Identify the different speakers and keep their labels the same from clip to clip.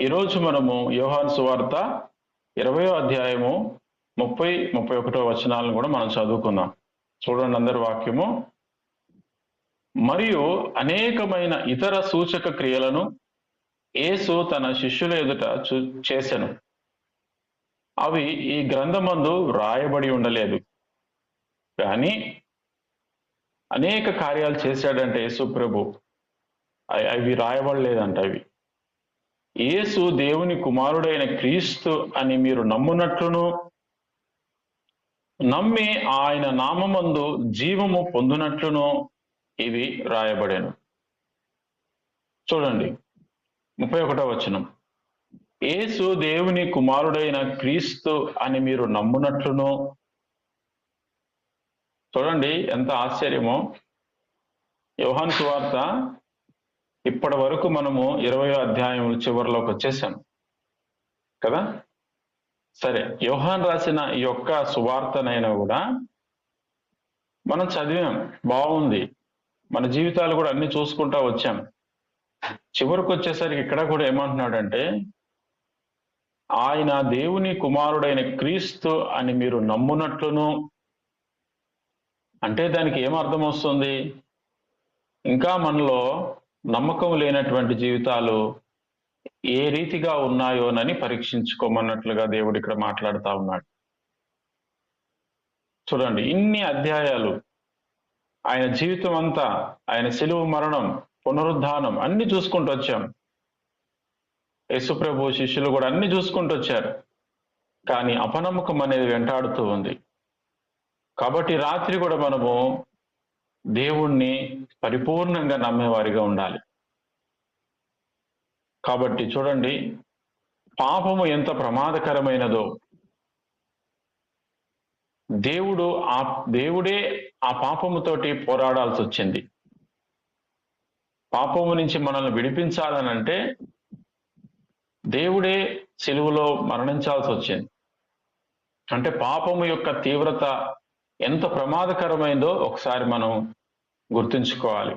Speaker 1: ఈరోజు మనము యోహాన్ సువార్త ఇరవయో అధ్యాయము ముప్పై ముప్పై ఒకటో వచనాలను కూడా మనం చదువుకుందాం. చూడండి అందరి వాక్యము. మరియు అనేకమైన ఇతర సూచక క్రియలను యేసు తన శిష్యుల ఎదుట చూ చేసెను. అవి ఈ గ్రంథమందు వ్రాయబడి ఉండలేదు. కానీ అనేక కార్యాలు చేశాడంటే యేసు ప్రభు. అవి రాయబడలేదంట అవి. యేసు దేవుని కుమారుడైన క్రీస్తు అని మీరు నమ్మునట్లును నమ్మి ఆయన నామందు జీవము పొందునట్లును ఇవి రాయబడేను. చూడండి ముప్పై ఒకటో వచనం. యేసు దేవుని కుమారుడైన క్రీస్తు అని మీరు నమ్మునట్లును. చూడండి ఎంత ఆశ్చర్యమో. యోహాన్ సువార్త ఇప్పటి వరకు మనము ఇరవయో అధ్యాయం చివరిలోకి వచ్చేసాం. కదా? సరే యోహాన్ రాసిన ఈ యొక్క సువార్తనైనా కూడా మనం చదివాం. బాగుంది. మన జీవితాలు కూడా అన్ని చూసుకుంటా వచ్చాం. చివరికి వచ్చేసరికి ఇక్కడ కూడా ఏమంటున్నాడంటే ఆయన దేవుని కుమారుడైన క్రీస్తు అని మీరు నమ్మునట్లును. అంటే దానికి ఏం అర్థం వస్తుంది? ఇంకా మనలో నమ్మకం లేనటువంటి జీవితాలు ఏ రీతిగా ఉన్నాయోనని పరీక్షించుకోమన్నట్లుగా దేవుడు ఇక్కడ మాట్లాడుతూ ఉన్నాడు. చూడండి ఇన్ని అధ్యాయాలు ఆయన జీవితం అంతా ఆయన సెలువు మరణం పునరుద్ధానం అన్ని చూసుకుంటూ వచ్చాం. యశుప్రభు శిష్యులు కూడా అన్ని చూసుకుంటూ వచ్చారు. కానీ అపనమ్మకం అనేది వెంటాడుతూ ఉంది. కాబట్టి రాత్రి కూడా మనము దేవుణ్ణి పరిపూర్ణంగా నమ్మేవారిగా ఉండాలి. కాబట్టి చూడండి పాపము ఎంత ప్రమాదకరమైనదో. దేవుడు ఆ దేవుడే ఆ పాపముతోటి పోరాడాల్సి వచ్చింది. పాపము నుంచి మనల్ని విడిపించాలనంటే దేవుడే సెలువులో మరణించాల్సి వచ్చింది. అంటే పాపము యొక్క తీవ్రత ఎంత ప్రమాదకరమైందో ఒకసారి మనం గుర్తుంచుకోవాలి.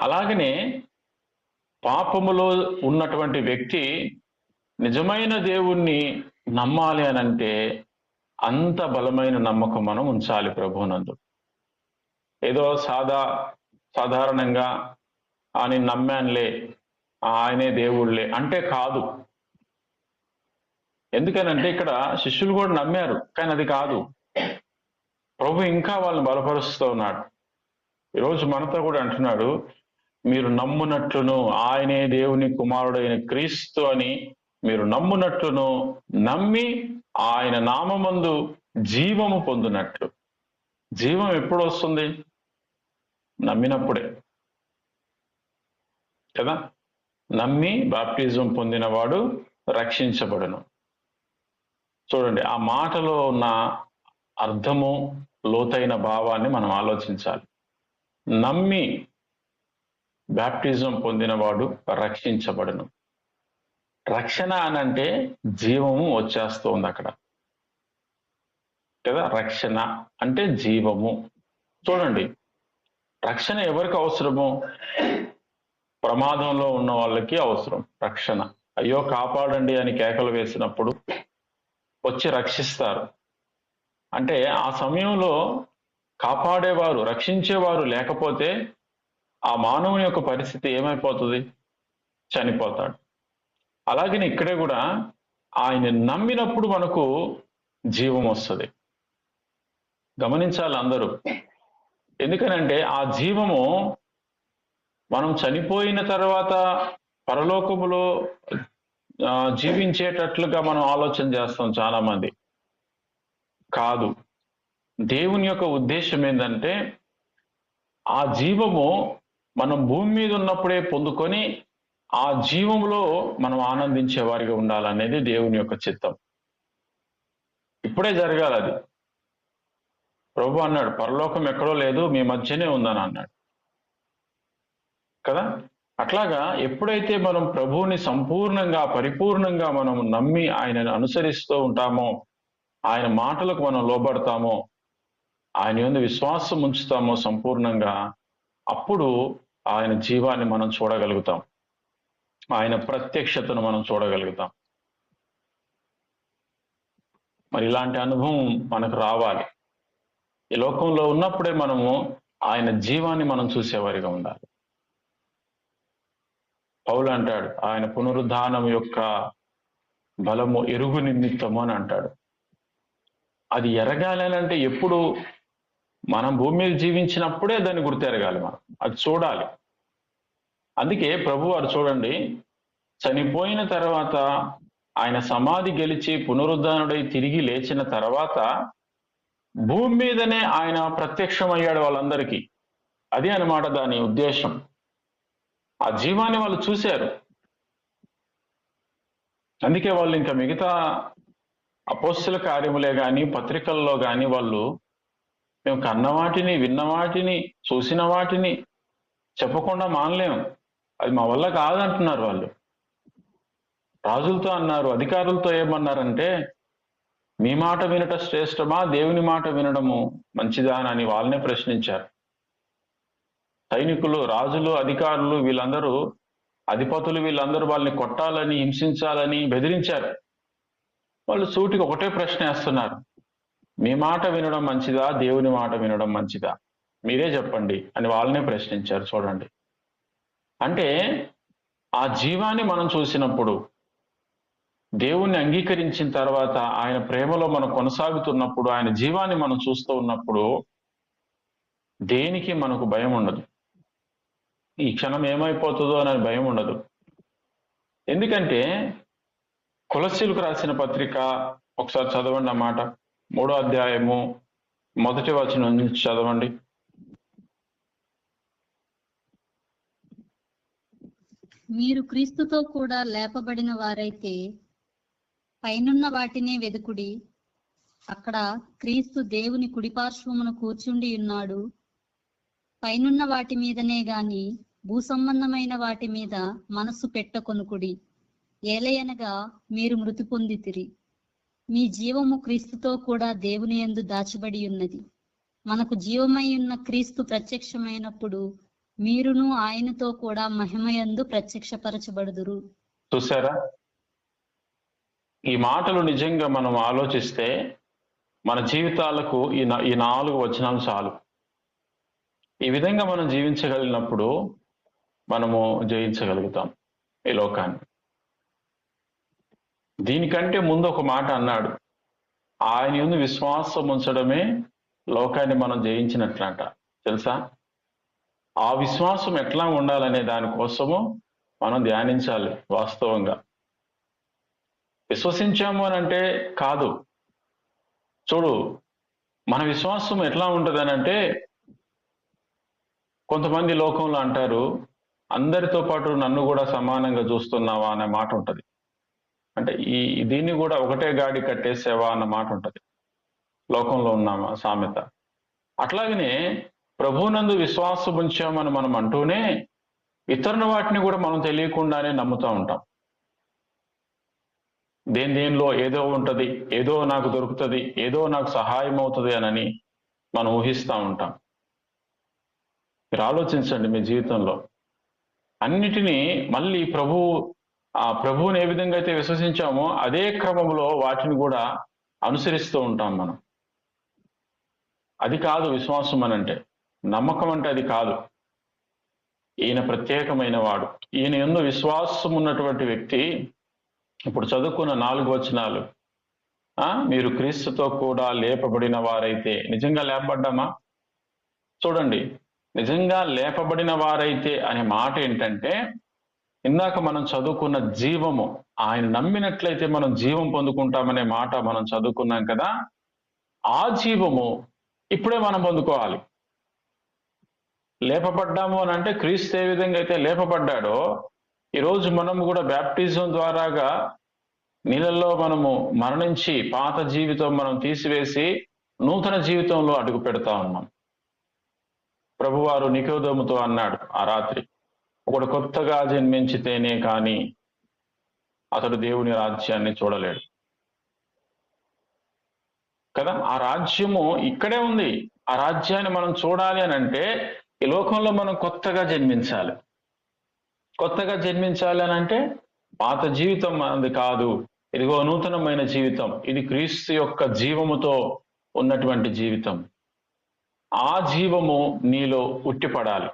Speaker 1: అలాగనే పాపములో ఉన్నటువంటి వ్యక్తి నిజమైన దేవుణ్ణి నమ్మాలి అని అంటే అంత బలమైన నమ్మకం మనం ఉంచాలి ప్రభునందు ఏదో సాదా సాధారణంగా ఆయన నమ్మానులే ఆయనే దేవుళ్ళే అంటే కాదు. ఎందుకనంటే ఇక్కడ శిష్యులు కూడా నమ్మారు కానీ అది కాదు. ప్రభు ఇంకా వాళ్ళని బలపరుస్తూ ఉన్నాడు. ఈరోజు మనతో కూడా అంటున్నాడు మీరు నమ్మునట్లును ఆయనే దేవుని కుమారుడైన క్రీస్తు అని మీరు నమ్మునట్లును నమ్మి ఆయన నామందు జీవము పొందినట్లు జీవం ఎప్పుడు వస్తుంది? నమ్మినప్పుడే. కదా? నమ్మి బాప్టిజం పొందినవాడు రక్షించబడును. చూడండి ఆ మాటలో ఉన్న అర్థము లోతైన భావాన్ని మనం ఆలోచించాలి. నమ్మి బ్యాప్టిజం పొందినవాడు రక్షించబడను. రక్షణ అని అంటే జీవము వచ్చేస్తుంది అక్కడ. కదా? రక్షణ అంటే జీవము. చూడండి రక్షణ ఎవరికి అవసరము? ప్రమాదంలో ఉన్న వాళ్ళకి అవసరం రక్షణ. అయ్యో కాపాడండి అని కేకలు వేసినప్పుడు వచ్చి రక్షిస్తారు. అంటే ఆ సమయంలో కాపాడేవారు రక్షించేవారు లేకపోతే ఆ మానవుని యొక్క పరిస్థితి ఏమైపోతుంది? చనిపోతాడు. అలాగనే ఇక్కడే కూడా ఆయన నమ్మినప్పుడు మనకు జీవం వస్తుంది. గమనించాలి అందరూ. ఎందుకనంటే ఆ జీవము మనం చనిపోయిన తర్వాత పరలోకములో జీవించేటట్లుగా మనం ఆలోచన చేస్తాం చాలా మంది కాదు. దేవుని యొక్క ఉద్దేశం ఏంటంటే ఆ జీవము మనం భూమి మీద ఉన్నప్పుడే పొందుకొని ఆ జీవంలో మనం ఆనందించే వారిగా ఉండాలనేది దేవుని యొక్క చిత్తం. ఇప్పుడే జరగాలి అది. ప్రభు అన్నాడు పరలోకం ఎక్కడో లేదు మీ మధ్యనే ఉందని అన్నాడు. కదా? అట్లాగా ఎప్పుడైతే మనం ప్రభువుని సంపూర్ణంగా పరిపూర్ణంగా మనం నమ్మి ఆయనను అనుసరిస్తూ ఉంటామో ఆయన మాటలకు మనం లోబడతామో ఆయన యందు విశ్వాసం ఉంచుతామో సంపూర్ణంగా అప్పుడు ఆయన జీవాన్ని మనం చూడగలుగుతాం. ఆయన ప్రత్యక్షతను మనం చూడగలుగుతాం. మరి ఇలాంటి అనుభవం మనకు రావాలి. ఈ లోకంలో ఉన్నప్పుడే మనము ఆయన జీవాన్ని మనం చూసేవారిగా ఉండాలి. పౌలు అంటాడు ఆయన పునరుద్ధానం యొక్క బలము ఎరుగు నిమిత్తము అని అంటాడు. అది ఎరగాలంటే ఎప్పుడు మనం భూమి మీద జీవించినప్పుడే దాన్ని గుర్తెరగాలి మనం. అది చూడాలి. అందుకే ప్రభు వారు చూడండి చనిపోయిన తర్వాత ఆయన సమాధి గెలిచి పునరుద్ధానుడై తిరిగి లేచిన తర్వాత భూమి మీదనే ఆయన ప్రత్యక్షమయ్యాడు వాళ్ళందరికీ. అదే అన్నమాట దాని ఉద్దేశం. ఆ జీవాన్ని వాళ్ళు చూశారు. అందుకే వాళ్ళు ఇంకా మిగతా అపోస్తుల కార్యములే కానీ పత్రికల్లో కానీ వాళ్ళు మేము కన్న వాటిని చూసిన వాటిని చెప్పకుండా మానలేము. అది మా వల్ల కాదంటున్నారు వాళ్ళు. రాజులతో అన్నారు అధికారులతో ఏమన్నారంటే మీ మాట వినట శ్రేష్టమా? దేవుని మాట వినడము మంచిదా? అని వాళ్ళనే ప్రశ్నించారు. సైనికులు రాజులు అధికారులు వీళ్ళందరూ అధిపతులు వీళ్ళందరూ వాళ్ళని కొట్టాలని హింసించాలని బెదిరించారు. వాళ్ళు సూటికి ఒకటే ప్రశ్న వేస్తున్నారు. మీ మాట వినడం మంచిదా? దేవుని మాట వినడం మంచిదా? మీరే చెప్పండి అని వాళ్ళనే ప్రశ్నించారు చూడండి. అంటే ఆ జీవాన్ని మనం చూసినప్పుడు దేవుణ్ణి అంగీకరించిన తర్వాత ఆయన ప్రేమలో మనం కొనసాగుతున్నప్పుడు ఆయన జీవాన్ని మనం చూస్తూ ఉన్నప్పుడు దేనికి మనకు భయం ఉండదు? ఈ క్షణం ఏమైపోతుందో అనే భయం ఉండదు. ఎందుకంటే కులశీలకు రాసిన పత్రిక ఒకసారి చదవండి అన్నమాట. మూడో అధ్యాయము మొదటి వచనం నుంచి చదవండి.
Speaker 2: మీరు క్రీస్తుతో కూడా లేపబడిన వారైతే పైనున్న వాటినే వెదుకుడి. అక్కడ క్రీస్తు దేవుని కుడిపార్శ్వమున కూర్చుండి ఉన్నాడు. పైనున్న వాటి మీదనే గాని భూసంబంధమైన వాటి మీద మనస్సు పెట్టకొనుకుడి. ఏలయనగా మీరు మృతి పొందితిరి. మీ జీవము క్రీస్తుతో కూడా దేవుని యందు దాచబడి ఉన్నది. మనకు జీవమై ఉన్న క్రీస్తు ప్రత్యక్షమైనప్పుడు మీరును ఆయనతో కూడా మహిమయందు ప్రత్యక్షపరచబడుదురు.
Speaker 1: చూసారా ఈ మాటలు నిజంగా మనం ఆలోచిస్తే మన జీవితాలకు ఈ ఈ నాలుగు వచనాలు చాలు. ఈ విధంగా మనం జీవించగలిగినప్పుడు మనము జయించగలుగుతాం ఈ లోకాన్ని. దీనికంటే ముందు ఒక మాట అన్నాడు. ఆయన ముందు విశ్వాసం ఉంచడమే లోకాన్ని మనం జయించినట్లంట. తెలుసా? ఆ విశ్వాసం ఎట్లా ఉండాలనే దానికోసము మనం ధ్యానించాలి వాస్తవంగా. విశ్వసించాము అని అంటే కాదు. చూడు మన విశ్వాసం ఎట్లా ఉంటుంది అని అంటే కొంతమంది లోకంలో అంటారు అందరితో పాటు నన్ను కూడా సమానంగా చూస్తున్నావా అనే మాట ఉంటది. అంటే ఈ దీన్ని కూడా ఒకటే గాడి కట్టేసేవా అన్న మాట ఉంటుంది. లోకంలో ఉన్నామా సామెత. అట్లాగనే ప్రభునందు విశ్వాసం ఉంచామని మనం అంటూనే ఇతరుల వాటిని కూడా మనం తెలియకుండానే నమ్ముతూ ఉంటాం. దేని దేనిలో ఏదో ఉంటది ఏదో నాకు దొరుకుతుంది ఏదో నాకు సహాయం అవుతుంది అనని మనం ఊహిస్తూ ఉంటాం. మీరు ఆలోచించండి మీ జీవితంలో. అన్నిటినీ మళ్ళీ ప్రభు ఆ ప్రభువుని ఏ విధంగా అయితే విశ్వసించామో అదే క్రమంలో వాటిని కూడా అనుసరిస్తూ ఉంటాం మనం. అది కాదు విశ్వాసం అని అంటే. నమ్మకం అంటే అది కాదు. ఈయన ప్రత్యేకమైన వాడు. ఈయన ఎందు విశ్వాసం ఉన్నటువంటి వ్యక్తి ఇప్పుడు చదువుకున్న నాలుగు వచనాలు. ఆ మీరు క్రీస్తుతో కూడా లేపబడిన వారైతే. నిజంగా లేపబడ్డామా? చూడండి. నిజంగా లేపబడిన వారైతే అనే మాట ఏంటంటే ఇందాక మనం చదువుకున్న జీవము ఆయన నమ్మినట్లయితే మనం జీవం పొందుకుంటామనే మాట మనం చదువుకున్నాం కదా ఆ జీవము ఇప్పుడే మనం పొందుకోవాలి. లేపబడ్డాము అని అంటే క్రీస్తు ఏ విధంగా అయితే లేపబడ్డాడో ఈరోజు మనము కూడా బ్యాప్టిజం ద్వారాగా నీళ్ళల్లో మనము మరణించి పాత జీవితం మనం తీసివేసి నూతన జీవితంలో అడుగు పెడతా ఉన్నాం. ప్రభువారు నికోదముతో అన్నాడు ఆ రాత్రి ఒకడు కొత్తగా జన్మించితేనే కానీ అతడు దేవుని రాజ్యాన్ని చూడలేడు. కదా? ఆ రాజ్యము ఇక్కడే ఉంది. ఆ రాజ్యాన్ని మనం చూడాలి అని అంటే ఈ లోకంలో మనం కొత్తగా జన్మించాలి. కొత్తగా జన్మించాలి అని అంటే పాత జీవితం మనది కాదు. ఇదిగో నూతనమైన జీవితం. ఇది క్రీస్తు యొక్క జీవముతో ఉన్నటువంటి జీవితం. ఆ జీవము నీలో ఉట్టిపడాలి.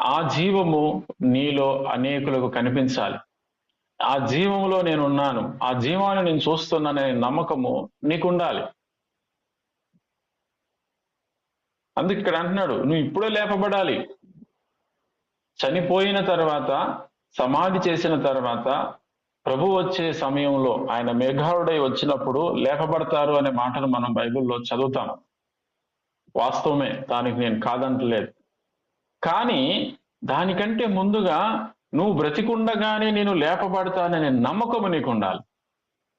Speaker 1: ఆ జీవము నీలో అనేకులకు కనిపించాలి. ఆ జీవములో నేను ఉన్నాను ఆ జీవాన్ని నేను చూస్తున్నాననే నమ్మకము నీకు ఉండాలి అందుకు ఇక్కడ అంటున్నాడు నువ్వు ఇప్పుడే లేపబడాలి. చనిపోయిన తర్వాత సమాధి చేసిన తర్వాత ప్రభు వచ్చే సమయంలో ఆయన మేఘారుడై వచ్చినప్పుడు లేపబడతారు అనే మాటను మనం బైబిల్లో చదువుతాం. వాస్తవమే దానికి నేను కాదంటలేదు. కానీ దానికంటే ముందుగా నువ్వు బ్రతికుండగానే నేను లేపబడతాననే నమ్మకము నీకు ఉండాలి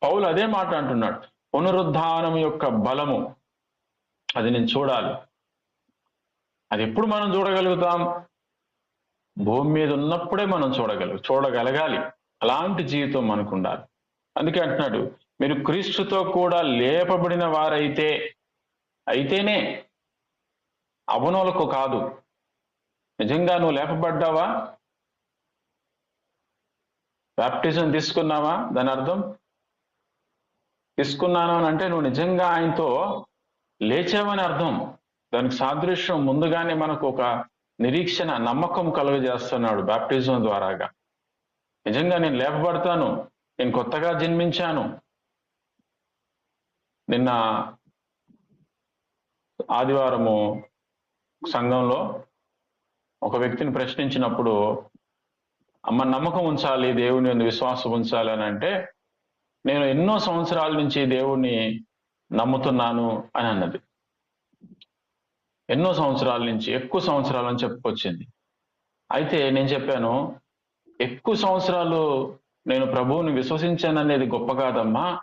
Speaker 1: పౌలు అదే మాట అంటున్నాడు. పునరుద్ధానం యొక్క బలము. అది నేను చూడాలి. అది ఎప్పుడు మనం చూడగలుగుతాం? భూమి మీద ఉన్నప్పుడే మనం చూడగల చూడగలగాలి. అలాంటి జీవితం మనకు ఉండాలి అందుకే అంటున్నాడు మీరు క్రీస్తుతో కూడా లేపబడిన వారైతే అయితేనే అవనోలకు కాదు. నిజంగా నువ్వు లేపబడ్డావా? బ్యాప్టిజం తీసుకున్నావా? దాని అర్థం? తీసుకున్నాను అని అంటే నువ్వు నిజంగా ఆయనతో లేచావని అర్థం. దానికి సాదృశ్యం ముందుగానే మనకు ఒక నిరీక్షణ నమ్మకం కలుగజేస్తున్నాడు బ్యాప్టిజం ద్వారాగా. నిజంగా నేను లేపబడతాను నేను కొత్తగా జన్మించాను. నిన్న ఆదివారము సంఘంలో ఒక వ్యక్తిని ప్రశ్నించినప్పుడు అమ్మ నమ్మకం ఉంచాలి దేవుని మీద విశ్వాసం ఉంచాలి అని అంటే నేను ఎన్నో సంవత్సరాల నుంచి దేవుణ్ణి నమ్ముతున్నాను అని అన్నది. ఎన్నో సంవత్సరాల నుంచి ఎక్కువ సంవత్సరాలు అని చెప్పుకొచ్చింది. అయితే నేను చెప్పాను ఎక్కువ సంవత్సరాలు నేను ప్రభువుని విశ్వసించాననేది గొప్ప కాదమ్మా.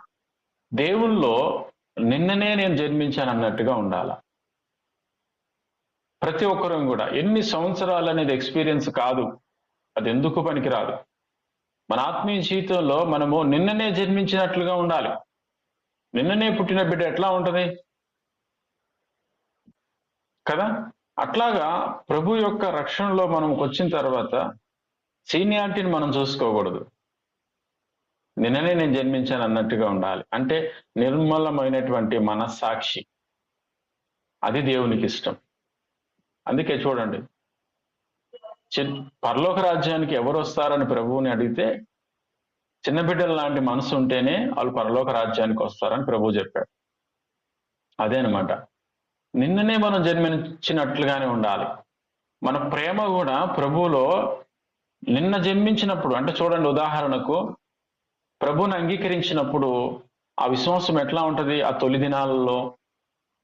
Speaker 1: దేవుల్లో నిన్ననే నేను జన్మించాను అన్నట్టుగా ఉండాలా? ప్రతి ఒక్కరూ కూడా ఎన్ని సంవత్సరాలు అనేది ఎక్స్పీరియన్స్ కాదు. అది ఎందుకు పనికిరాదు? మన ఆత్మీయ జీవితంలో మనము నిన్ననే జన్మించినట్లుగా ఉండాలి. నిన్ననే పుట్టిన బిడ్డ ఎట్లా ఉంటది? కదా? అట్లాగా ప్రభు యొక్క రక్షణలో మనం వచ్చిన తర్వాత సీనియారిటీని మనం చూసుకోకూడదు. నిన్ననే నేను జన్మించాను అన్నట్టుగా ఉండాలి. అంటే నిర్మలమైనటువంటి మనస్సాక్షి. అది దేవునికి ఇష్టం. అందుకే చూడండి. చి- పరలోక రాజ్యానికి ఎవరు వస్తారని ప్రభువుని అడిగితే చిన్న బిడ్డల లాంటి మనసు ఉంటేనే వాళ్ళు పరలోక రాజ్యానికి వస్తారని ప్రభు చెప్పాడు. అదేనమాట నిన్ననే మనం జన్మించినట్లుగానే ఉండాలి. మన ప్రేమ కూడా ప్రభువులో నిన్న జన్మించినప్పుడు అంటే చూడండి ఉదాహరణకు ప్రభుని అంగీకరించినప్పుడు ఆ విశ్వాసం ఎట్లా ఉంటది? ఆ తొలి దినాలలో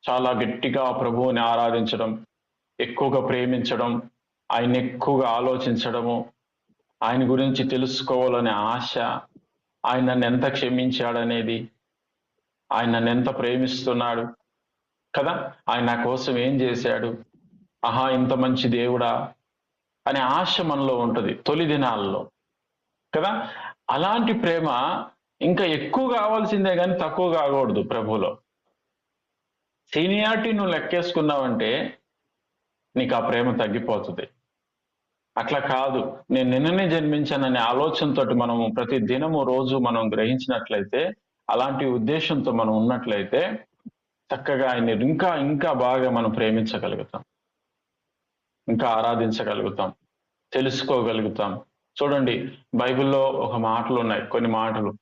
Speaker 1: చాలా గట్టిగా ప్రభువుని ఆరాధించడం ఎక్కువగా ప్రేమించడం ఆయన ఎక్కువగా ఆలోచించడము ఆయన గురించి తెలుసుకోవాలనే ఆశ ఆయన నన్ను ఎంత క్షమించాడనేది ఆయన నన్ను ఎంత ప్రేమిస్తున్నాడు కదా? ఆయన నా కోసం ఏం చేశాడు? ఆహా ఇంత మంచి దేవుడా? అనే ఆశ మనలో ఉంటుంది తొలి దినాల్లో కదా? అలాంటి ప్రేమ ఇంకా ఎక్కువ కావాల్సిందే కానీ తక్కువ కాకూడదు ప్రభులో. సీనియారిటీ నువ్వు లెక్కేసుకున్నావంటే నీకు ఆ ప్రేమ తగ్గిపోతుంది. అట్లా కాదు. నేను నిన్ననే జన్మించాననే ఆలోచనతో మనం ప్రతి దినము రోజు మనం గ్రహించినట్లయితే అలాంటి ఉద్దేశంతో మనం ఉన్నట్లయితే చక్కగా ఆయన ఇంకా ఇంకా బాగా మనం ప్రేమించగలుగుతాం. ఇంకా ఆరాధించగలుగుతాం. తెలుసుకోగలుగుతాం. చూడండి బైబిల్లో ఒక మాటలు ఉన్నాయి కొన్ని మాటలు.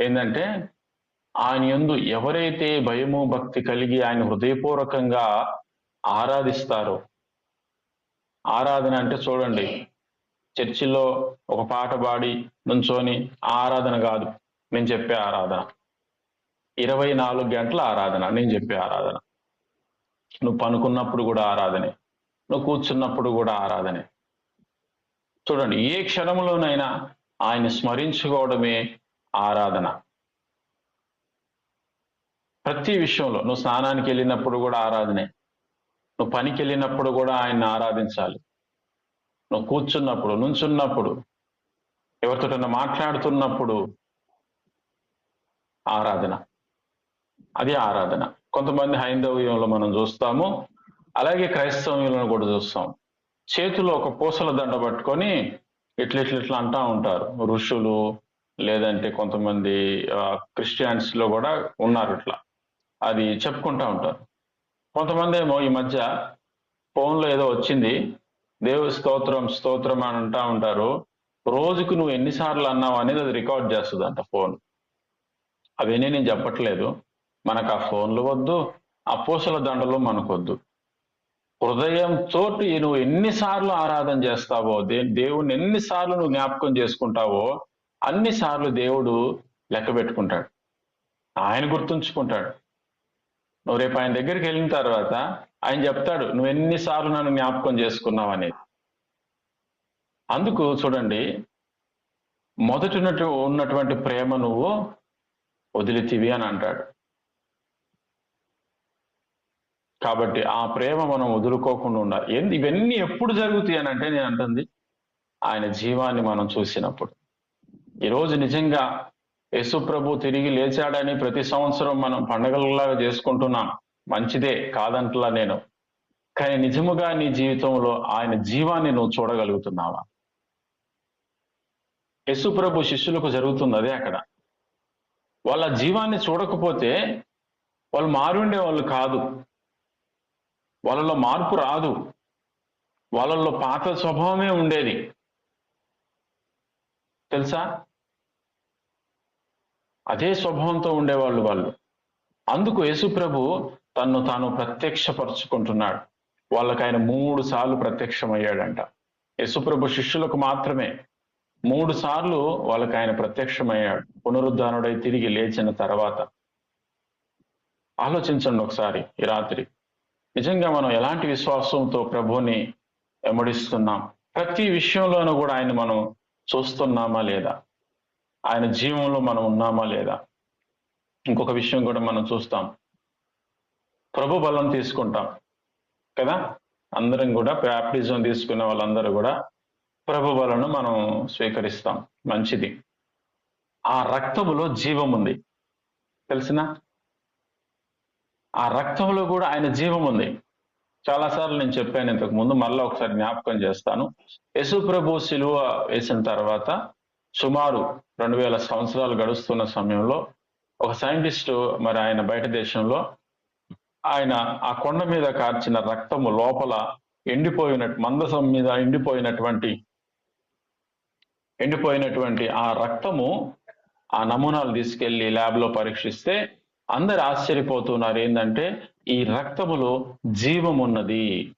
Speaker 1: ఏంటంటే ఆయన యందు ఎవరైతే భయము భక్తి కలిగి ఆయన హృదయపూర్వకంగా ఆరాధిస్తారు. ఆరాధన అంటే చూడండి చర్చిలో ఒక పాట పాడి నుంచొని ఆరాధన కాదు నేను చెప్పే ఆరాధన. ఇరవై నాలుగు గంటల ఆరాధన నేను చెప్పే ఆరాధన. నువ్వు పనుకున్నప్పుడు కూడా ఆరాధనే నువ్వు కూర్చున్నప్పుడు కూడా ఆరాధనే. చూడండి ఏ క్షణంలోనైనా ఆయన స్మరించుకోవడమే ఆరాధన. ప్రతి విషయంలో నువ్వు స్నానానికి వెళ్ళినప్పుడు కూడా ఆరాధనే. నువ్వు పనికి వెళ్ళినప్పుడు కూడా ఆయన్ని ఆరాధించాలి. నువ్వు కూర్చున్నప్పుడు నుంచున్నప్పుడు ఎవరితోటన్నా మాట్లాడుతున్నప్పుడు ఆరాధన. అది ఆరాధన. కొంతమంది హైందవ్యంలో మనం చూస్తాము అలాగే క్రైస్తవ్యంలో కూడా చూస్తాం. చేతిలో ఒక పూసల దండ పట్టుకొని ఇట్ల ఇట్లా ఇట్లా అంటా ఉంటారు. ఋషులు లేదంటే కొంతమంది క్రిస్టియన్స్లో కూడా ఉన్నారు ఇట్లా. అది చెప్పుకుంటా ఉంటారు. కొంతమంది ఏమో ఈ మధ్య ఫోన్లో ఏదో వచ్చింది. దేవు స్తోత్రం స్తోత్రం అని అంటా ఉంటారు. రోజుకు నువ్వు ఎన్నిసార్లు అన్నావు అనేది అది రికార్డ్ చేస్తుంది అంట ఫోన్. అవన్నీ నేను చెప్పట్లేదు. మనకు ఆ ఫోన్లు వద్దు ఆ పూసల దండలు మనకొద్దు. హృదయం తోటి నువ్వు ఎన్నిసార్లు ఆరాధన చేస్తావో దే దేవుని ఎన్నిసార్లు నువ్వు జ్ఞాపకం చేసుకుంటావో అన్నిసార్లు దేవుడు లెక్క పెట్టుకుంటాడు. ఆయన గుర్తుంచుకుంటాడు. నువ్వు రేపు ఆయన దగ్గరికి వెళ్ళిన తర్వాత ఆయన చెప్తాడు నువ్వు ఎన్నిసార్లు నన్ను జ్ఞాపకం చేసుకున్నావు అనేది. అందుకు చూడండి మొదటి ఉన్నటువంటి ప్రేమ నువ్వు వదిలితివి అని అంటాడు. కాబట్టి ఆ ప్రేమ మనం వదులుకోకుండా ఉండాలి. ఏంది? ఇవన్నీ ఎప్పుడు జరుగుతాయి అని అంటే నేను అంటుంది ఆయన జీవాన్ని మనం చూసినప్పుడు. ఈరోజు నిజంగా యేసు ప్రభు తిరిగి లేచాడని ప్రతి సంవత్సరం మనం పండగలలాగా చేసుకుంటున్నాం. మంచిదే కాదంటలా నేను. కానీ నిజముగా నీ జీవితంలో ఆయన జీవాన్ని నువ్వు చూడగలుగుతున్నావా? యేసు ప్రభు శిష్యులకు జరుగుతుంది అదే అక్కడ. వాళ్ళ జీవాన్ని చూడకపోతే వాళ్ళు మారుండే వాళ్ళు కాదు. వాళ్ళలో మార్పు రాదు. వాళ్ళల్లో పాత స్వభావమే ఉండేది. తెలుసా? అదే స్వభావంతో ఉండేవాళ్ళు వాళ్ళు. అందుకు యేసుప్రభు తన్ను తాను ప్రత్యక్షపరుచుకుంటున్నాడు. వాళ్ళకు ఆయన మూడు సార్లు ప్రత్యక్షమయ్యాడంట. యేసుప్రభు శిష్యులకు మాత్రమే మూడు సార్లు వాళ్ళకి ఆయన ప్రత్యక్షమయ్యాడు. పునరుద్ధానుడై తిరిగి లేచిన తర్వాత. ఆలోచించండి ఒకసారి ఈ రాత్రి. నిజంగా మనం ఎలాంటి విశ్వాసంతో ప్రభుని వెంబడిస్తున్నాం? ప్రతి విషయంలోనూ కూడా ఆయన మనం చూస్తున్నామా లేదా? ఆయన జీవంలో మనం ఉన్నామా లేదా? ఇంకొక విషయం కూడా మనం చూస్తాం. ప్రభు బలం తీసుకుంటాం. కదా? అందరం కూడా బ్యాప్టిజం తీసుకున్న వాళ్ళందరూ కూడా ప్రభు బలను మనం స్వీకరిస్తాం. మంచిది. ఆ రక్తములో జీవం ఉంది. తెలిసిన? ఆ రక్తంలో కూడా ఆయన జీవం ఉంది. చాలాసార్లు నేను చెప్పాను ఇంతకు ముందు మళ్ళీ ఒకసారి జ్ఞాపకం చేస్తాను. యశు ప్రభు శిలువ వేసిన తర్వాత సుమారు రెండు వేల సంవత్సరాలు గడుస్తున్న సమయంలో ఒక సైంటిస్ట్ మరి ఆయన బయట దేశంలో ఆయన ఆ కొండ మీద కార్చిన రక్తము లోపల ఎండిపోయినట్టు మందసం మీద ఎండిపోయినటువంటి ఎండిపోయినటువంటి ఆ రక్తము ఆ నమూనాలు తీసుకెళ్ళి ల్యాబ్లో పరీక్షిస్తే అందరు ఆశ్చర్యపోతున్నారు. ఏంటంటే ఈ రక్తములో జీవం ఉన్నది.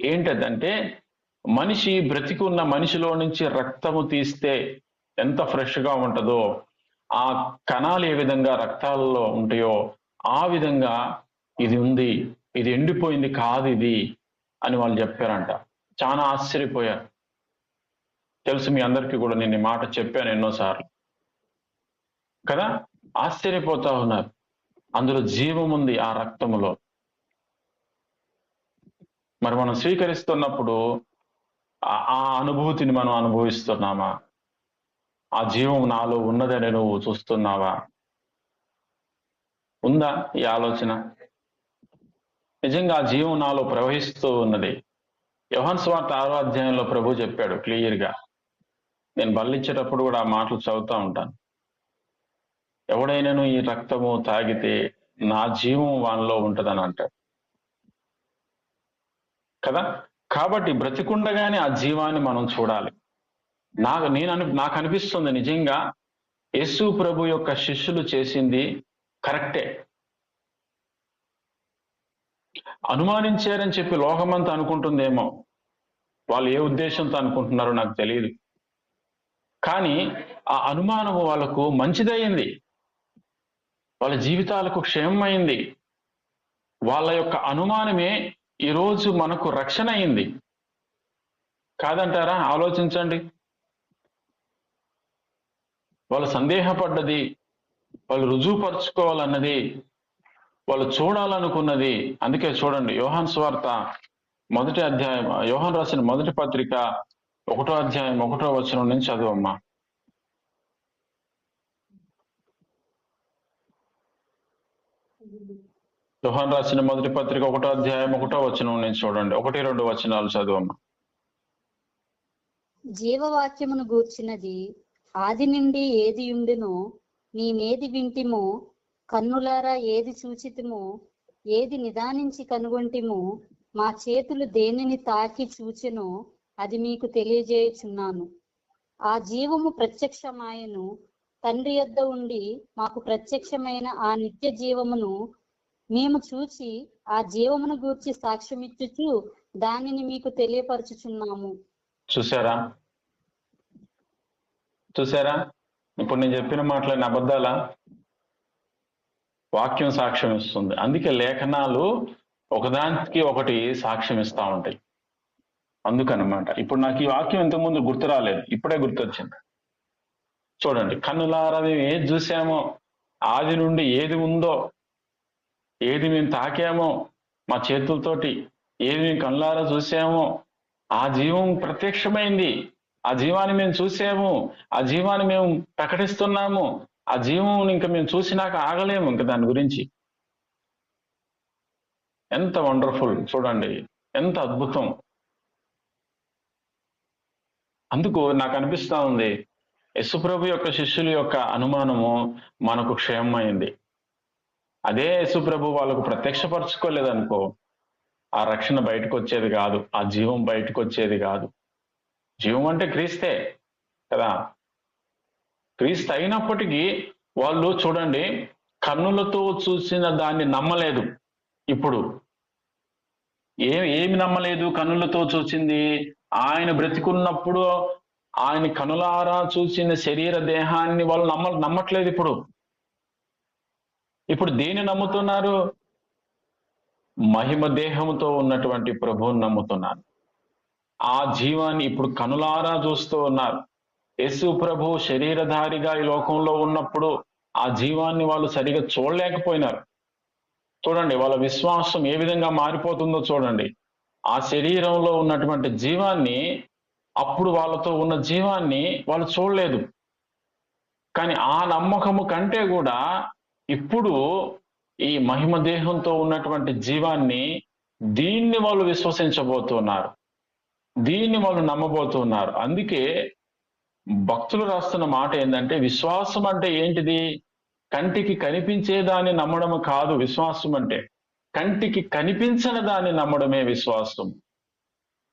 Speaker 1: ఏంటదంటే మనిషి బ్రతికున్న మనిషిలో నుంచి రక్తము తీస్తే ఎంత ఫ్రెష్గా ఉంటుందో ఆ కణాలు ఏ విధంగా రక్తాలలో ఉంటాయో ఆ విధంగా ఇది ఉంది ఇది ఎండిపోయింది కాదు ఇది అని వాళ్ళు చెప్పారంట. చాలా ఆశ్చర్యపోయారు. తెలుసు మీ అందరికీ కూడా నేను ఈ మాట చెప్పాను ఎన్నోసార్లు. కదా? ఆశ్చర్యపోతా ఉన్నారు. అందులో జీవం ఉంది ఆ రక్తములో. మరి మనం స్వీకరిస్తున్నప్పుడు ఆ అనుభూతిని మనం అనుభవిస్తున్నామా? ఆ జీవం నాలో ఉన్నదని నువ్వు చూస్తున్నావా? ఉందా ఈ ఆలోచన? నిజంగా ఆ జీవం నాలో ప్రవహిస్తూ ఉన్నది. యోహన్ స్వార్థ ఆరో అధ్యాయంలో ప్రభు చెప్పాడు క్లియర్గా నేను బల్లిచ్చేటప్పుడు కూడా ఆ మాటలు చదువుతా ఉంటాను. ఎవడైనాను ఈ రక్తము తాగితే నా జీవం వానిలో ఉంటదని అంటాడు. కదా? కాబట్టి బ్రతికుండగానే ఆ జీవాన్ని మనం చూడాలి. నాకు నేను అను నాకు అనిపిస్తుంది నిజంగా యేసు ప్రభు యొక్క శిష్యులు చేసింది కరెక్టే. అనుమానించారని చెప్పి లోకమంతా అనుకుంటుందేమో. వాళ్ళు ఏ ఉద్దేశంతో అనుకుంటున్నారో నాకు తెలియదు కానీ ఆ అనుమానము వాళ్ళకు మంచిదయ్యింది వాళ్ళ జీవితాలకు క్షేమమైంది. వాళ్ళ యొక్క అనుమానమే ఈరోజు మనకు రక్షణ అయింది. కాదంటారా? ఆలోచించండి. వాళ్ళు సందేహపడ్డది వాళ్ళు రుజువుపరుచుకోవాలన్నది వాళ్ళు చూడాలనుకున్నది. అందుకే చూడండి యోహాన్ స్వార్త మొదటి అధ్యాయం యోహాన్ రాసిన మొదటి పత్రిక ఒకటో అధ్యాయం ఒకటో వచనం నుంచి చదువమ్మా. యోహాన్ రాసిన మొదటి పత్రిక ఒకటో అధ్యాయం ఒకటో వచనం నుంచి చూడండి. ఒకటి రెండు వచనాలు చదువమ్మా.
Speaker 2: జీవవాక్యమును గూర్చినది ఆది నుండి ఏది ఉండునో మేమేది వింటిమో కన్నులారా ఏది చూచితిమో ఏది నిదానించి కనుగొంటిమో మా చేతులు దేనిని తాకి చూచెనో అది మీకు తెలియజేయుచున్నాను. ఆ జీవము ప్రత్యక్షమాయను. తండ్రి యొద్ద ఉండి మాకు ప్రత్యక్షమైన ఆ నిత్య జీవమును మేము చూచి ఆ జీవమును గూర్చి సాక్ష్యమిచ్చుచు దానిని మీకు తెలియపరచుచున్నాము.
Speaker 1: చూసారా చూసారా? ఇప్పుడు నేను చెప్పిన మాటలని అబద్ధాల? వాక్యం సాక్ష్యం ఇస్తుంది. అందుకే లేఖనాలు ఒకదానికి ఒకటి సాక్ష్యం ఇస్తా ఉంటాయి. అందుకనమాట. ఇప్పుడు నాకు ఈ వాక్యం ఇంతకుముందు గుర్తు రాలేదు. ఇప్పుడే గుర్తొచ్చింది. చూడండి. కన్నులారా మేము ఏది చూసామో ఆది నుండి ఏది ఉందో ఏది మేము తాకామో మా చేతులతోటి ఏది మేము కన్నులారా చూసామో ఆ జీవం ప్రత్యక్షమైంది. ఆ జీవాన్ని మేము చూసాము ఆ జీవాన్ని మేము ప్రకటిస్తున్నాము ఆ జీవం ఇంకా మేము చూసినాక ఆగలేము ఇంకా దాని గురించి. ఎంత వండర్ఫుల్ చూడండి ఎంత అద్భుతం. అందుకు నాకు అనిపిస్తా ఉంది యశుప్రభు యొక్క శిష్యుల యొక్క అనుమానము మనకు క్షేమమైంది అదే యశుప్రభు వాళ్ళకు ప్రత్యక్షపరచుకోలేదనుకో ఆ రక్షణ బయటకు వచ్చేది కాదు ఆ జీవం బయటకు వచ్చేది కాదు. జీవం అంటే క్రీస్తే కదా. క్రీస్తు అయినప్పటికీ వాళ్ళు చూడండి కన్నులతో చూసిన దాన్ని నమ్మలేదు ఇప్పుడు. ఏ ఏమి నమ్మలేదు? కన్నులతో చూసింది. ఆయన బ్రతికున్నప్పుడు ఆయన కనులారా చూసిన శరీర దేహాన్ని వాళ్ళు నమ్మ నమ్మట్లేదు ఇప్పుడు. ఇప్పుడు దేని నమ్ముతున్నారు? మహిమ దేహంతో ఉన్నటువంటి ప్రభువుని నమ్ముతున్నారు. ఆ జీవాన్ని ఇప్పుడు కనులారా చూస్తూ ఉన్నారు. యేసు ప్రభు శరీరధారిగా ఈ లోకంలో ఉన్నప్పుడు ఆ జీవాన్ని వాళ్ళు సరిగా చూడలేకపోయినారు. చూడండి వాళ్ళ విశ్వాసం ఏ విధంగా మారిపోతుందో చూడండి. ఆ శరీరంలో ఉన్నటువంటి జీవాన్ని అప్పుడు వాళ్ళతో ఉన్న జీవాన్ని వాళ్ళు చూడలేదు. కానీ ఆ నమ్మకము కంటే కూడా ఇప్పుడు ఈ మహిమ దేహంతో ఉన్నటువంటి జీవాన్ని దీన్ని వాళ్ళు విశ్వసించబోతున్నారు. దీన్ని వాళ్ళు నమ్మబోతున్నారు. అందుకే భక్తులు రాస్తున్న మాట ఏంటంటే విశ్వాసం అంటే ఏంటిది? కంటికి కనిపించే దాన్ని నమ్మడం కాదు విశ్వాసం అంటే. కంటికి కనిపించని దాన్ని నమ్మడమే విశ్వాసం.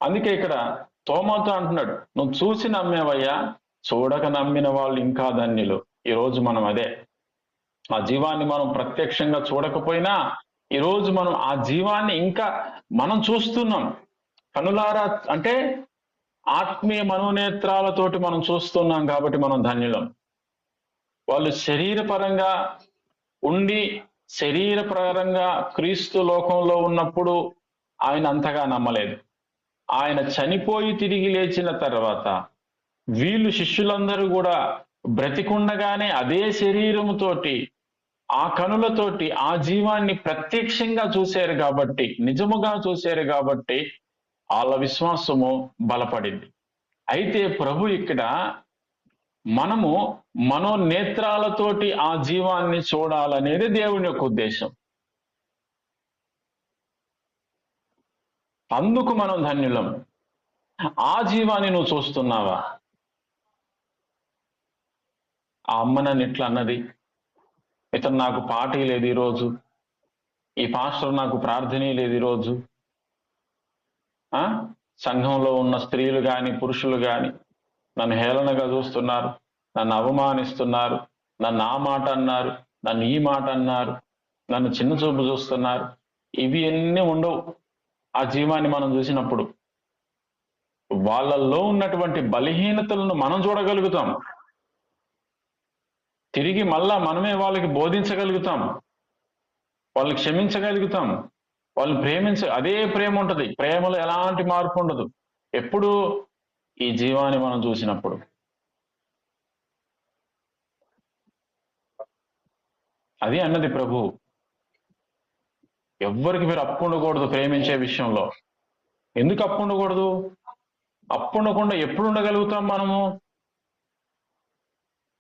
Speaker 1: అందుకే ఇక్కడ తోమతో అంటున్నాడు నువ్వు చూసి నమ్మేవయ్యా? చూడక నమ్మిన వాళ్ళు ఇంకా ధన్యులు. ఈరోజు మనం అదే. ఆ జీవాన్ని మనం ప్రత్యక్షంగా చూడకపోయినా ఈరోజు మనం ఆ జీవాన్ని ఇంకా మనం చూస్తున్నాం. కనులారా అంటే ఆత్మీయ మనోనేత్రాలతోటి మనం చూస్తున్నాం కాబట్టి మనం ధన్యులం. వాళ్ళు శరీరపరంగా ఉండి శరీరపరంగా క్రీస్తు లోకంలో ఉన్నప్పుడు ఆయన అంతగా నమ్మలేదు. ఆయన చనిపోయి తిరిగి లేచిన తర్వాత వీళ్ళు శిష్యులందరూ కూడా బ్రతికుండగానే అదే శరీరముతోటి ఆ కనులతోటి ఆ జీవాన్ని ప్రత్యక్షంగా చూశారు కాబట్టి నిజముగా చూశారు కాబట్టి వాళ్ళ విశ్వాసము బలపడింది. అయితే ప్రభు ఇక్కడ మనము మనోనేత్రాలతోటి ఆ జీవాన్ని చూడాలనేది దేవుని యొక్క ఉద్దేశం. అందుకు మనం ధన్యులం. ఆ జీవాన్ని నువ్వు చూస్తున్నావా? ఆ అమ్మ నన్ను ఇట్లా అన్నది. ఇతను నాకు పార్టీ లేదు ఈరోజు. ఈ పాస్టర్ నాకు ప్రార్థనే లేదు ఈరోజు. సంఘంలో ఉన్న స్త్రీలు కానీ పురుషులు కానీ నన్ను హేళనగా చూస్తున్నారు నన్ను అవమానిస్తున్నారు నన్ను ఆ మాట అన్నారు నన్ను ఈ మాట అన్నారు నన్ను చిన్న చూపు చూస్తున్నారు. ఇవి అన్నీ ఉండవు ఆ జీవాన్ని మనం చూసినప్పుడు. వాళ్ళల్లో ఉన్నటువంటి బలహీనతలను మనం చూడగలుగుతాం. తిరిగి మళ్ళా మనమే వాళ్ళకి బోధించగలుగుతాం. వాళ్ళని క్షమించగలుగుతాం. వాళ్ళని ప్రేమించ అదే ప్రేమ ఉంటుంది. ప్రేమలో ఎలాంటి మార్పు ఉండదు. ఎప్పుడు ఈ జీవాన్ని మనం చూసినప్పుడు. అది అన్నది ప్రభు. ఎవ్వరికి మీరు అప్పు ఉండకూడదు ప్రేమించే విషయంలో. ఎందుకు అప్పుండకూడదు ఉండకూడదు? ఎప్పుడు ఉండగలుగుతాం మనము?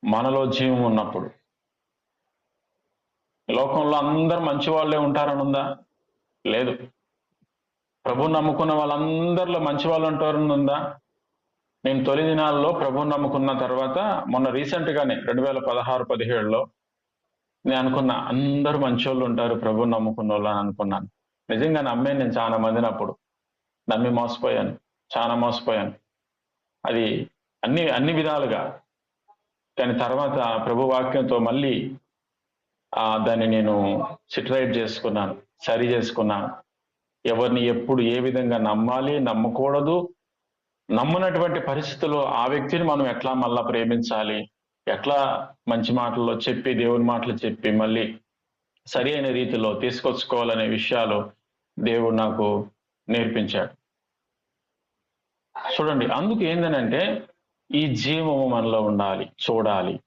Speaker 1: మనలో జీవం ఉన్నప్పుడు. లోకంలో అందరు మంచి వాళ్ళే ఉంటారని ఉందా లేదు. ప్రభు నమ్ముకున్న వాళ్ళందరిలో మంచి వాళ్ళు ఉంటారని ఉందా? నేను తొలి దినాల్లో ప్రభుని నమ్ముకున్న తర్వాత మొన్న రీసెంట్ గానే రెండు వేల పదహారు పదిహేడులో నేను అనుకున్నా అందరూ మంచోళ్ళు ఉంటారు ప్రభు నమ్ముకున్న వాళ్ళు అని అనుకున్నాను. నిజంగా నమ్మాను నేను చాలా మందిని అప్పుడు. నమ్మి మోసపోయాను చాలా మోసపోయాను. అది అన్ని అన్ని విధాలుగా. కానీ తర్వాత ప్రభు వాక్యంతో మళ్ళీ దాన్ని నేను సిటరైట్ చేసుకున్నాను. సరి చేసుకున్నాను ఎవరిని ఎప్పుడు ఏ విధంగా నమ్మాలి నమ్మకూడదు నమ్మనటువంటి పరిస్థితుల్లో ఆ వ్యక్తిని మనం ఎట్లా మళ్ళా ప్రేమించాలి ఎట్లా మంచి మాటల్లో చెప్పి దేవుని మాటలు చెప్పి మళ్ళీ సరి అయిన రీతిలో తీసుకొచ్చుకోవాలనే విషయాలు దేవుడు నాకు నేర్పించాడు. చూడండి అందుకు ఏందనంటే ఈ జీవము మనలో ఉండాలి చూడాలి.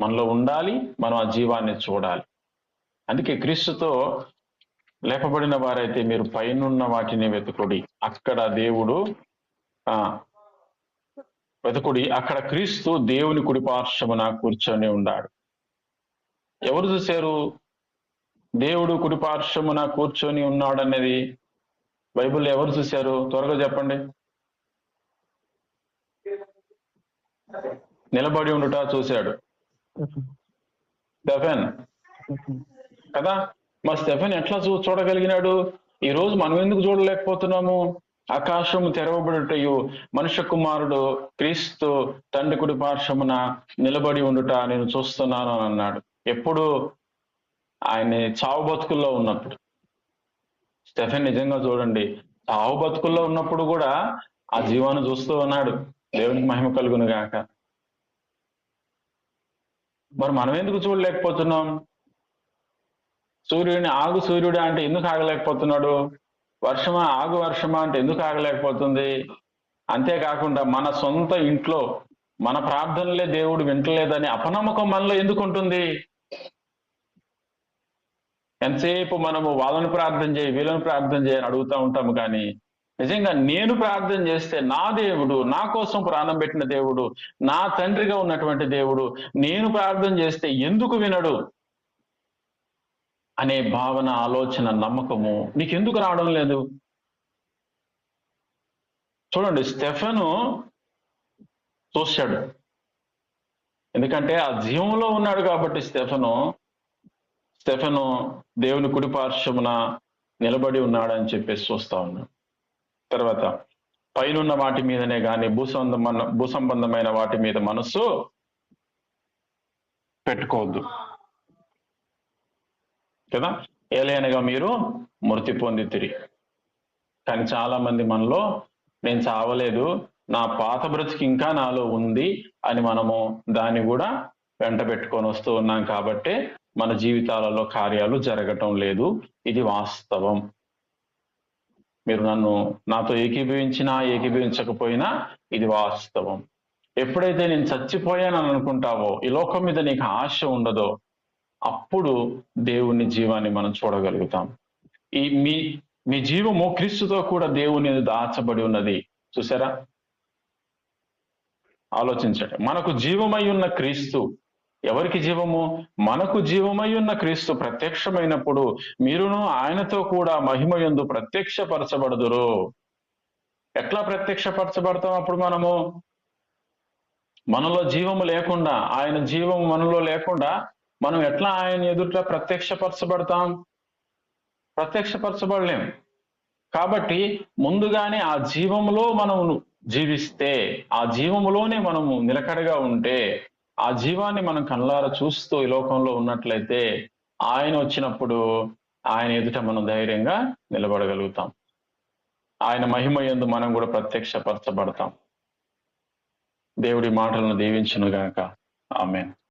Speaker 1: మనలో ఉండాలి మనం ఆ జీవాన్ని చూడాలి. అందుకే క్రీస్తుతో లేపబడిన వారైతే మీరు పైనున్న వాటిని వెతుకుడి. అక్కడ దేవుడు ఆ వెతుకుడి. అక్కడ క్రీస్తు దేవుని కుడి పార్శ్వమున కూర్చొని ఉన్నాడు. ఎవరు చూశారు? దేవుడు కుడి పార్శ్వమున కూర్చొని ఉన్నాడు అనేది బైబిల్ ఎవరు చూశారు? త్వరగా చెప్పండి. నిలబడి ఉండుట చూశాడు. కదా? మరి స్టెఫెన్ ఎట్లా చూ చూడగలిగినాడు? ఈ రోజు మనం ఎందుకు చూడలేకపోతున్నాము? ఆకాశము తెరవబడుటయు మనుష్య కుమారుడు క్రీస్తు తండ్రి కుడి పార్శ్వమున నిలబడి ఉండుట నేను చూస్తున్నాను అని అన్నాడు. ఎప్పుడు? ఆయన చావు బతుకుల్లో ఉన్నప్పుడు. స్టెఫెన్ నిజంగా చూడండి. చావు బతుకుల్లో ఉన్నప్పుడు కూడా ఆ జీవాన్ని చూస్తూ ఉన్నాడు. దేవునికి మహిమ కలుగును గాక మరి మనం ఎందుకు చూడలేకపోతున్నాం? సూర్యుడిని ఆగు సూర్యుడు అంటే ఎందుకు ఆగలేకపోతున్నాడు? వర్షమా? ఆగు వర్షమా అంటే ఎందుకు ఆగలేకపోతుంది? అంతేకాకుండా మన సొంత ఇంట్లో మన ప్రార్థనలే దేవుడు వింటలేదని అపనమ్మకం మనలో ఎందుకు ఉంటుంది? ఎంతసేపు మనము వాళ్ళని ప్రార్థన చేయి వీళ్ళని ప్రార్థన చేయని అడుగుతూ ఉంటాము కానీ నిజంగా నేను ప్రార్థన చేస్తే నా దేవుడు నా కోసం ప్రాణం పెట్టిన దేవుడు నా తండ్రిగా ఉన్నటువంటి దేవుడు నేను ప్రార్థన చేస్తే ఎందుకు వినడు? అనే భావన ఆలోచన నమ్మకము నీకు ఎందుకు రావడం లేదు? చూడండి స్టెఫెను చూశాడు ఎందుకంటే ఆ జీవంలో ఉన్నాడు కాబట్టి స్టెఫెను స్టెఫెను దేవుని కుడి పార్శ్వమున నిలబడి ఉన్నాడని చెప్పేసి చూస్తా ఉన్నాడు తర్వాత పైనున్న వాటి మీదనే కానీ భూసంబంధమైన భూసంబంధమైన వాటి మీద మనస్సు పెట్టుకోవద్దు. కదా? ఏలైనగా మీరు మృతి పొందితిరి. కానీ చాలా మంది మనలో నేను చావలేదు నా పాత బ్రతికి ఇంకా నాలో ఉంది అని మనము దాన్ని కూడా వెంట పెట్టుకొని వస్తూ ఉన్నాం కాబట్టి మన జీవితాలలో కార్యాలు జరగటం లేదు. ఇది వాస్తవం. మీరు నన్ను నాతో ఏకీభవించినా ఏకీభవించకపోయినా ఇది వాస్తవం. ఎప్పుడైతే నేను చచ్చిపోయానని అనుకుంటావో ఈ లోకం మీద నీకు ఆశ ఉండదో అప్పుడు దేవుని జీవాన్ని మనం చూడగలుగుతాం. ఈ మీ మీ జీవము క్రీస్తుతో కూడా దేవుని దాచబడి ఉన్నది. చూసారా? ఆలోచించండి. మనకు జీవమై ఉన్న క్రీస్తు ఎవరికి జీవము? మనకు జీవమై ఉన్న క్రీస్తు ప్రత్యక్షమైనప్పుడు మీరును ఆయనతో కూడా మహిమయందు ప్రత్యక్షపరచబడదురు. ఎట్లా ప్రత్యక్షపరచబడతాం అప్పుడు మనము? మనలో జీవము లేకుండా ఆయన జీవము మనలో లేకుండా మనం ఎట్లా ఆయన ఎదుట ప్రత్యక్షపరచబడతాం? ప్రత్యక్షపరచబడలేం. కాబట్టి ముందుగానే ఆ జీవములో మనము జీవిస్తే ఆ జీవములోనే మనము నిలకడగా ఉంటే ఆ జీవాన్ని మనం కళ్ళారా చూస్తూ ఈ లోకంలో ఉన్నట్లయితే ఆయన వచ్చినప్పుడు ఆయన ఎదుట మనం ధైర్యంగా నిలబడగలుగుతాం. ఆయన మహిమ యందు మనం కూడా ప్రత్యక్షపరచబడతాం. దేవుడి మాటలను దీవించును గాక ఆమె